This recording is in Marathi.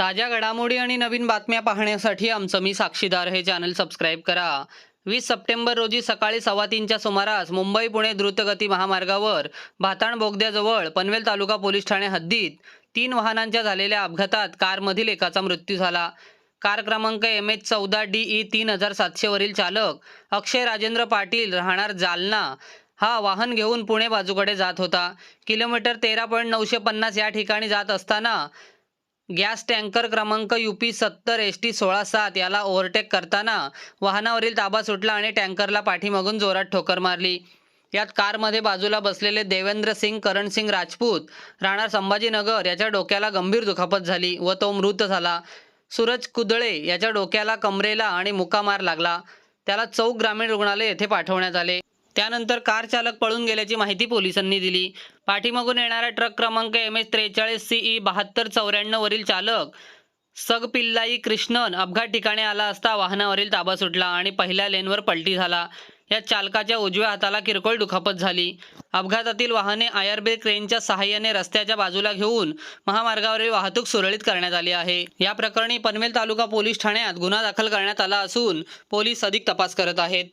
ताज्या घडामोडी आणि नवीन बातम्या पाहण्यासाठी आमचं मी साक्षीदार हे चॅनल सबस्क्राईब करा. वीस सप्टेंबर रोजी सकाळी सव्वा तीनच्या सुमारास मुंबई पुणे द्रुतगती महामार्गावर भाताण बोगद्याजवळ पनवेल तालुका पोलीस ठाणे हद्दीत तीन वाहनांच्या झालेल्या अपघातात कारमधील एकाचा मृत्यू झाला. कार क्रमांक एम एच चौदा डी ई तीन हजार सातशेवरील चालक अक्षय राजेंद्र पाटील राहणार जालना. हा वाहन घेऊन पुणे बाजूकडे जात होता. किलोमीटर तेरा पॉईंट नऊशे पन्नास या ठिकाणी जात असताना गॅस टँकर क्रमांक यू पी सत्तर एस टी सोळा सात याला ओव्हरटेक करताना वाहनावरील ताबा सुटला आणि टँकरला पाठीमागून जोरात ठोकर मारली. यात कारमध्ये बाजूला बसलेले देवेंद्र सिंग करण सिंग राजपूत राहणार संभाजीनगर याच्या डोक्याला गंभीर दुखापत झाली व तो मृत झाला. सूरज कुदळे याच्या डोक्याला कमरेला आणि मुकामार लागला. त्याला चौक ग्रामीण रुग्णालय येथे पाठवण्यात आले. त्यानंतर कार चालक पळून गेल्याची माहिती पोलिसांनी दिली. पाठीमागून येणारा ट्रक क्रमांक एम एच त्रेचाळीस सीई बहात्तर चौऱ्याण्णव वरील चालक सगपिल्लाई कृष्णन अपघात ठिकाणी आला असता वाहनावरील ताबा सुटला आणि पहिल्या लेनवर पलटी झाला. या चालकाच्या उजव्या हाताला किरकोळ दुखापत झाली. अपघातातील वाहने आयआरबी क्रेनच्या सहाय्याने रस्त्याच्या बाजूला घेऊन महामार्गावरील वाहतूक सुरळीत करण्यात आली आहे. या प्रकरणी पनवेल तालुका पोलीस ठाण्यात गुन्हा दाखल करण्यात आला असून पोलीस अधिक तपास करत आहेत.